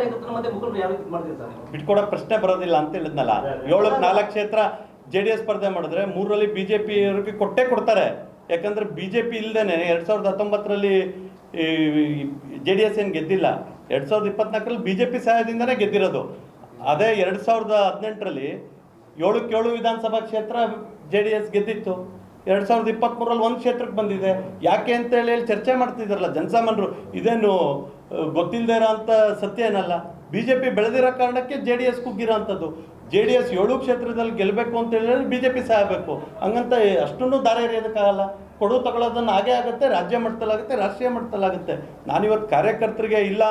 ನೀವು? ಪ್ರಶ್ನೆ ಬರೋದಿಲ್ಲ ಅಂತ ಹೇಳಿದ್ನಲ್ಲ. ಏಳಕ್ಕೆ ನಾಲ್ಕು ಕ್ಷೇತ್ರ ಜೆ ಡಿ ಎಸ್ ಸ್ಪರ್ಧೆ ಮಾಡಿದ್ರೆ ಮೂರರಲ್ಲಿ ಬಿಜೆಪಿ ಜೆ ಕೊಟ್ಟೆ ಕೊಟ್ಟೇ ಕೊಡ್ತಾರೆ. ಯಾಕಂದ್ರೆ ಬಿಜೆಪಿ ಜೆ ಪಿ ಇಲ್ದೇನೆ ಎರಡು ಸಾವಿರದ ಹತ್ತೊಂಬತ್ತರಲ್ಲಿ ಜೆ ಡಿ ಎಸ್ ಏನು ಗೆದ್ದಿಲ್ಲ. ಎರಡ್ ಸಾವಿರದ ಇಪ್ಪತ್ನಾಲ್ಕರಲ್ಲಿ ಬಿಜೆಪಿ ಜೆ ಪಿ ಸಹಾಯದಿಂದನೇ ಗೆದ್ದಿರೋದು. ಅದೇ ಎರಡ್ ಸಾವಿರದ ಹದಿನೆಂಟರಲ್ಲಿ ಏಳಕ್ಕೆ ಏಳು ವಿಧಾನಸಭಾ ಕ್ಷೇತ್ರ ಜೆ ಡಿ ಎಸ್ ಗೆದ್ದಿತ್ತು. ಎರಡ್ ಸಾವಿರದ ಇಪ್ಪತ್ತ್ಮೂರಲ್ಲಿ ಒಂದು ಕ್ಷೇತ್ರಕ್ಕೆ ಬಂದಿದೆ. ಯಾಕೆ ಅಂತ ಹೇಳಿ ಹೇಳಿ ಚರ್ಚೆ ಮಾಡ್ತಿದ್ರಲ್ಲ ಜನಸಾಮಾನ್ಯರು ಇದೇನು ಗೊತ್ತಿಲ್ಲದೆ ಇರೋ ಅಂಥ ಸತ್ಯ ಏನಲ್ಲ. ಬಿ ಜೆ ಪಿ ಬೆಳೆದಿರೋ ಕಾರಣಕ್ಕೆ ಜೆ ಡಿ ಎಸ್ ಕುಗ್ಗಿರೋ ಅಂಥದ್ದು ಜೆ ಡಿ ಎಸ್ ಏಳು ಕ್ಷೇತ್ರದಲ್ಲಿ ಗೆಲ್ಲಬೇಕು ಅಂತ ಹೇಳಿದ್ರೆ ಬಿ ಜೆ ಪಿ ಸಹಾಯಬೇಕು ಹಂಗಂತ ಅಷ್ಟನ್ನು ದಾರ ಎರೆಯೋದಕ್ಕಾಗಲ್ಲ. ಕೊಡು ತಗೊಳ್ಳೋದನ್ನು ಹಾಗೆ ಆಗುತ್ತೆ, ರಾಜ್ಯ ಮಟ್ಟದಲ್ಲಾಗುತ್ತೆ, ರಾಷ್ಟ್ರೀಯ ಮಟ್ಟದಲ್ಲಾಗುತ್ತೆ. ನಾನಿವತ್ತು ಕಾರ್ಯಕರ್ತರಿಗೆ ಇಲ್ಲ,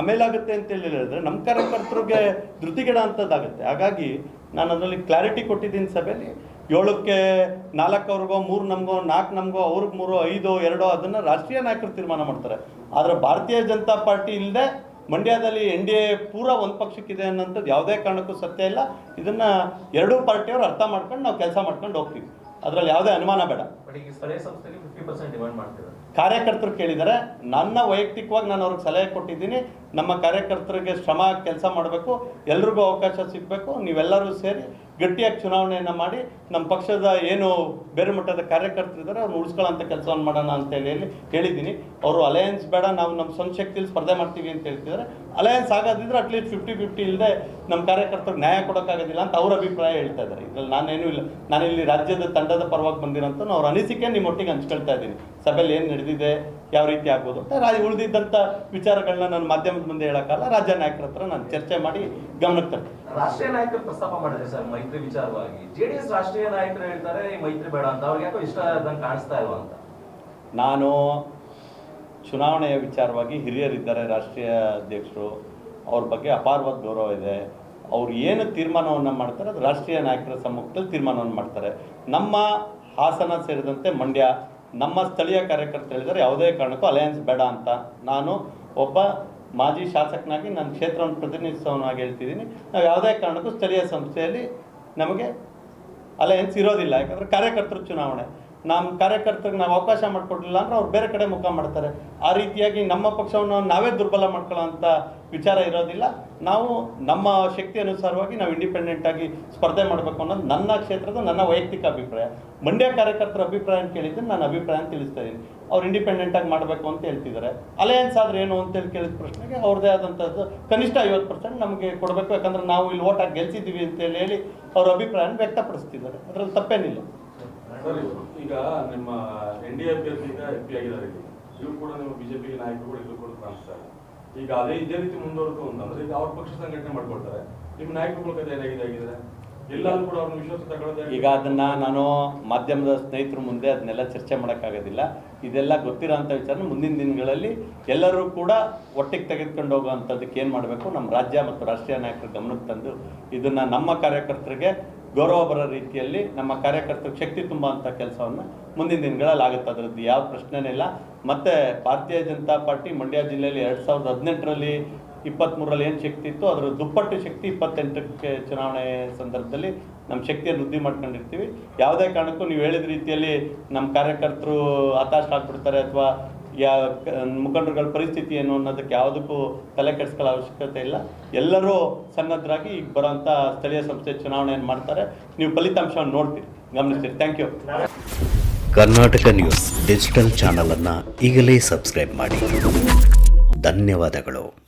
ಆಮೇಲಾಗುತ್ತೆ ಅಂತ ಹೇಳಿ ಹೇಳಿದ್ರೆ ನಮ್ಮ ಕಾರ್ಯಕರ್ತರಿಗೆ ಧೃತಿಗಿಡ ಅಂಥದ್ದಾಗುತ್ತೆ. ಹಾಗಾಗಿ ನಾನು ಅದರಲ್ಲಿ ಕ್ಲಾರಿಟಿ ಕೊಟ್ಟಿದ್ದೀನಿ ಸಭೆಯಲ್ಲಿ. ಏಳಕ್ಕೆ ನಾಲ್ಕು ಅವ್ರಿಗೋ ಮೂರು ನಮಗೋ, ನಾಲ್ಕು ನಮಗೋ, ಅವ್ರಿಗೆ ಮೂರು, ಐದು, ಎರಡೋ ಅದನ್ನು ರಾಷ್ಟ್ರೀಯ ನಾಯಕರು ತೀರ್ಮಾನ ಮಾಡ್ತಾರೆ. ಆದರೆ ಭಾರತೀಯ ಜನತಾ ಪಾರ್ಟಿ ಇಲ್ಲದೆ ಮಂಡ್ಯದಲ್ಲಿ ಎನ್ ಡಿ ಎ ಪೂರ ಒಂದು ಪಕ್ಷಕ್ಕಿದೆ ಅನ್ನೋಂಥದ್ದು ಯಾವುದೇ ಕಾರಣಕ್ಕೂ ಸತ್ಯ ಇಲ್ಲ. ಇದನ್ನು ಎರಡೂ ಪಾರ್ಟಿಯವರು ಅರ್ಥ ಮಾಡ್ಕೊಂಡು ನಾವು ಕೆಲಸ ಮಾಡ್ಕೊಂಡು ಹೋಗ್ತೀವಿ. ಅದರಲ್ಲಿ ಯಾವುದೇ ಅನುಮಾನ ಬೇಡ. ಕಾರ್ಯಕರ್ತರು ಕೇಳಿದ್ದಾರೆ, ನನ್ನ ವೈಯಕ್ತಿಕವಾಗಿ ನಾನು ಅವ್ರಿಗೆ ಸಲಹೆ ಕೊಟ್ಟಿದ್ದೀನಿ, ನಮ್ಮ ಕಾರ್ಯಕರ್ತರಿಗೆ ಶ್ರಮ, ಕೆಲಸ ಮಾಡಬೇಕು, ಎಲ್ರಿಗೂ ಅವಕಾಶ ಸಿಗಬೇಕು, ನೀವೆಲ್ಲರೂ ಸೇರಿ ಗಟ್ಟಿಯಾಗಿ ಚುನಾವಣೆಯನ್ನು ಮಾಡಿ, ನಮ್ಮ ಪಕ್ಷದ ಏನು ಬೇರೆ ಮಟ್ಟದ ಕಾರ್ಯಕರ್ತರಿದ್ದಾರೆ ಅವ್ರು ಉಳಿಸ್ಕೊಳ್ಳೋಂಥ ಕೆಲಸವನ್ನು ಮಾಡೋಣ ಅಂತ ಹೇಳಿ ಹೇಳಿ ಹೇಳಿದ್ದೀನಿ ಅವರು ಅಲಯನ್ಸ್ ಬೇಡ, ನಾವು ನಮ್ಮ ಸ್ವಂತ ಶಕ್ತಿಯಲ್ಲಿ ಸ್ಪರ್ಧೆ ಮಾಡ್ತೀವಿ ಅಂತ ಹೇಳ್ತಿದ್ದಾರೆ. ಅಲಯನ್ಸ್ ಆಗೋದಿದ್ರೆ ಅಟ್ಲೀಸ್ಟ್ ಫಿಫ್ಟಿ ಫಿಫ್ಟಿ ಇಲ್ಲದೆ ನಮ್ಮ ಕಾರ್ಯಕರ್ತರಿಗೆ ನ್ಯಾಯ ಕೊಡೋಕ್ಕಾಗೋದಿಲ್ಲ ಅಂತ ಅವ್ರ ಅಭಿಪ್ರಾಯ ಹೇಳ್ತಾ ಇದ್ದಾರೆ. ಇದರಲ್ಲಿ ನಾನೇನೂ ಇಲ್ಲ. ನಾನು ಇಲ್ಲಿ ರಾಜ್ಯದ ತಂಡದ ಪರವಾಗಿ ಬಂದಿರೋಂಥ ಅವ್ರ ಅನಿಸಿಕೆ ನಿಮ್ಮೊಟ್ಟಿಗೆ ಹಂಚ್ಕೊಳ್ತಾ ಇದ್ದೀನಿ. ಸಭೆಯಲ್ಲಿ ಏನು ನಡೆದಿದೆ ಯಾವ ರೀತಿ ಆಗ್ಬೋದು ಅಂತ ರಾಜ್ಯ ಉಳಿದಿದ್ದಂಥ ವಿಚಾರಗಳನ್ನ ನಾನು ಮಾಧ್ಯಮದ ಮುಂದೆ ಹೇಳೋಕ್ಕಲ್ಲ ರಾಜ್ಯ ನಾಯಕರ ಹತ್ರ ನಾನು ಚರ್ಚೆ ಮಾಡಿ ಗಮನಕ್ಕೆ ತರ್ತೀನಿ. ರಾಷ್ಟ್ರೀಯ ನಾಯಕರು ಪ್ರಸ್ತಾಪ ಮಾಡಿದ್ರೆ ಸರ್ ಮೈತ್ರಿ ವಿಚಾರವಾಗಿ. ಜೆಡಿಎಸ್ ರಾಷ್ಟ್ರೀಯ ನಾಯಕರು ಹೇಳ್ತಾರೆ ಈ ಮೈತ್ರಿ ಬೇಡ ಅಂತ. ಅವ್ರಿಗೆ ಯಾಕೋ ಇಷ್ಟ ಆದಂಗೆ ಕಾಣಿಸ್ತಾ ಇಲ್ವಾ ಅಂತ? ನಾನು ಚುನಾವಣೆಯ ವಿಚಾರವಾಗಿ ಹಿರಿಯರಿದ್ದಾರೆ ರಾಷ್ಟ್ರೀಯ ಅಧ್ಯಕ್ಷರು. ಅವ್ರ ಬಗ್ಗೆ ಅಪಾರವಾದ ಗೌರವ ಇದೆ. ಅವ್ರು ಏನು ತೀರ್ಮಾನವನ್ನು ಮಾಡ್ತಾರೆ ಅದು ರಾಷ್ಟ್ರೀಯ ನಾಯಕರ ಸಮ್ಮುಖದಲ್ಲಿ ತೀರ್ಮಾನವನ್ನು ಮಾಡ್ತಾರೆ. ನಮ್ಮ ಹಾಸನ ಸೇರಿದಂತೆ ಮಂಡ್ಯ. ನಮ್ಮ ಸ್ಥಳೀಯ ಕಾರ್ಯಕರ್ತರು ಹೇಳಿದರೆ ಯಾವುದೇ ಕಾರಣಕ್ಕೂ ಅಲಯನ್ಸ್ ಬೇಡ ಅಂತ ನಾನು ಒಬ್ಬ ಮಾಜಿ ಶಾಸಕನಾಗಿ ನನ್ನ ಕ್ಷೇತ್ರವನ್ನು ಪ್ರತಿನಿಧಿಸೋನಾಗಿ ಹೇಳ್ತಿದ್ದೀನಿ. ನಾವು ಯಾವುದೇ ಕಾರಣಕ್ಕೂ ಸ್ಥಳೀಯ ಸಂಸ್ಥೆಯಲ್ಲಿ ನಮಗೆ ಅಲಯನ್ಸ್ ಇರೋದಿಲ್ಲ. ಯಾಕಂದರೆ ಕಾರ್ಯಕರ್ತರ ಚುನಾವಣೆ. ನಮ್ಮ ಕಾರ್ಯಕರ್ತರಿಗೆ ನಾವು ಅವಕಾಶ ಮಾಡಿಕೊಡ್ಲಿಲ್ಲ ಅಂದ್ರೆ ಅವ್ರು ಬೇರೆ ಕಡೆ ಮುಖ ಮಾಡ್ತಾರೆ. ಆ ರೀತಿಯಾಗಿ ನಮ್ಮ ಪಕ್ಷವನ್ನು ನಾವೇ ದುರ್ಬಲ ಮಾಡ್ಕೊಳ್ಳೋಂಥ ವಿಚಾರ ಇರೋದಿಲ್ಲ. ನಾವು ನಮ್ಮ ಶಕ್ತಿ ಅನುಸಾರವಾಗಿ ನಾವು ಇಂಡಿಪೆಂಡೆಂಟ್ ಆಗಿ ಸ್ಪರ್ಧೆ ಮಾಡಬೇಕು ಅನ್ನೋದು ನನ್ನ ಕ್ಷೇತ್ರದ ನನ್ನ ವೈಯಕ್ತಿಕ ಅಭಿಪ್ರಾಯ. ಮಂಡ್ಯ ಕಾರ್ಯಕರ್ತರ ಅಭಿಪ್ರಾಯ ಅಂತ ಕೇಳಿದ್ರೆ ನಾನು ಅಭಿಪ್ರಾಯ ಅಂತ ತಿಳಿಸ್ತಾ ಇದ್ದೀನಿ. ಅವ್ರು ಇಂಡಿಪೆಂಡೆಂಟ್ ಆಗಿ ಮಾಡಬೇಕು ಅಂತ ಹೇಳ್ತಿದ್ದಾರೆ. ಅಲಯನ್ಸ್ ಆದ್ರೆ ಏನು ಅಂತೇಳಿ ಕೇಳಿದ ಪ್ರಶ್ನೆಗೆ ಅವ್ರದ್ದೇ ಆದಂಥದ್ದು ಕನಿಷ್ಠ ಐವತ್ತು ಪರ್ಸೆಂಟ್ ನಮಗೆ ಕೊಡಬೇಕು. ಯಾಕಂದ್ರೆ ನಾವು ಇಲ್ಲಿ ಓಟ್ ಆಗಿ ಗೆಲ್ಸಿದ್ದೀವಿ ಅಂತೇಳಿ ಹೇಳಿ ಅವ್ರ ಅಭಿಪ್ರಾಯನ ವ್ಯಕ್ತಪಡಿಸ್ತಿದ್ದಾರೆ. ಅದರಲ್ಲಿ ತಪ್ಪೇನಿಲ್ಲ. ಈಗ ನಿಮ್ಮ ಎನ್ ಡಿ ಅಭ್ಯರ್ಥಿ ಈಗ ಎಂ ಪಿ ಆಗಿದ್ದಾರೆ. ಇವರು ಕೂಡ ನಿಮ್ಮ ಬಿಜೆಪಿ ನಾಯಕರು ಕೂಡ ಇದ್ರು ಕೂಡ ಕಾಣಿಸ್ತಾರೆ ಈಗ ಅದೇ ಇದೇ ರೀತಿ ಮುಂದುವರೆದು ಅಂತಂದ್ರೆ ಈಗ ಅವ್ರ ಪಕ್ಷ ಸಂಘಟನೆ ಮಾಡ್ಕೊಳ್ತಾರೆ. ನಿಮ್ಮ ನಾಯಕರುಗಳ ಕಥೆ ಏನಾಗಿದೆ ಎಲ್ಲರೂ ಕೂಡ ಅವ್ರನ್ನ ವಿಶ್ವಾಸ ತಗೊಳ್ಳೋದೇ ಈಗ ಅದನ್ನ ನಾನು ಮಾಧ್ಯಮದ ಸ್ನೇಹಿತರ ಮುಂದೆ ಅದನ್ನೆಲ್ಲ ಚರ್ಚೆ ಮಾಡೋಕ್ಕಾಗೋದಿಲ್ಲ. ಇದೆಲ್ಲ ಗೊತ್ತಿರೋಂಥ ವಿಚಾರ ಮುಂದಿನ ದಿನಗಳಲ್ಲಿ ಎಲ್ಲರೂ ಕೂಡ ಒಟ್ಟಿಗೆ ತೆಗೆದುಕೊಂಡು ಹೋಗುವಂಥದ್ದಕ್ಕೆ ಏನು ಮಾಡಬೇಕು? ನಮ್ಮ ರಾಜ್ಯ ಮತ್ತು ರಾಷ್ಟ್ರೀಯ ನಾಯಕರ ಗಮನಕ್ಕೆ ತಂದು ಇದನ್ನು ನಮ್ಮ ಕಾರ್ಯಕರ್ತರಿಗೆ ಗೌರವ ಬರೋ ರೀತಿಯಲ್ಲಿ ನಮ್ಮ ಕಾರ್ಯಕರ್ತರು ಶಕ್ತಿ ತುಂಬುವಂಥ ಕೆಲಸವನ್ನು ಮುಂದಿನ ದಿನಗಳಲ್ಲಿ ಆಗುತ್ತೆ ಅದರದ್ದು ಯಾವ ಪ್ರಶ್ನೆನೇ ಇಲ್ಲ ಮತ್ತು ಭಾರತೀಯ ಜನತಾ ಪಾರ್ಟಿ ಮಂಡ್ಯ ಜಿಲ್ಲೆಯಲ್ಲಿ ಎರಡು ಸಾವಿರದ ಹದಿನೆಂಟರಲ್ಲಿ ಇಪ್ಪತ್ತ್ಮೂರರಲ್ಲಿ ಏನು ಶಕ್ತಿ ಇತ್ತು? ಅದರ ದುಪ್ಪಟ್ಟು ಶಕ್ತಿ ಇಪ್ಪತ್ತೆಂಟಕ್ಕೆ ಚುನಾವಣೆ ಸಂದರ್ಭದಲ್ಲಿ ನಮ್ಮ ಶಕ್ತಿಯನ್ನು ವೃದ್ಧಿ ಮಾಡ್ಕೊಂಡಿರ್ತೀವಿ. ಯಾವುದೇ ಕಾರಣಕ್ಕೂ ನೀವು ಹೇಳಿದ ರೀತಿಯಲ್ಲಿ ನಮ್ಮ ಕಾರ್ಯಕರ್ತರು ಹತಾಶ ಆಗ್ಬಿಡ್ತಾರೆ ಅಥವಾ ಯಾ ಮುಖಂಡರುಗಳ ಪರಿಸ್ಥಿತಿ ಏನು ಅನ್ನೋದಕ್ಕೆ ಯಾವುದಕ್ಕೂ ತಲೆ ಕೆಡಿಸ್ಕೊಳ್ಳೋ ಅವಶ್ಯಕತೆ ಇಲ್ಲ. ಎಲ್ಲರೂ ಸನ್ನದ್ಧರಾಗಿ ಈಗ ಬರೋಂಥ ಸ್ಥಳೀಯ ಸಂಸ್ಥೆ ಚುನಾವಣೆಯನ್ನು ಮಾಡ್ತಾರೆ. ನೀವು ಫಲಿತಾಂಶವನ್ನು ನೋಡ್ತೀರಿ. ಗಮನಿಸ್ತೀರಿ. Thank you. Karnataka news digital ಚಾನಲನ್ನು ಈಗಲೇ ಸಬ್ಸ್ಕ್ರೈಬ್ ಮಾಡಿ. ಧನ್ಯವಾದಗಳು.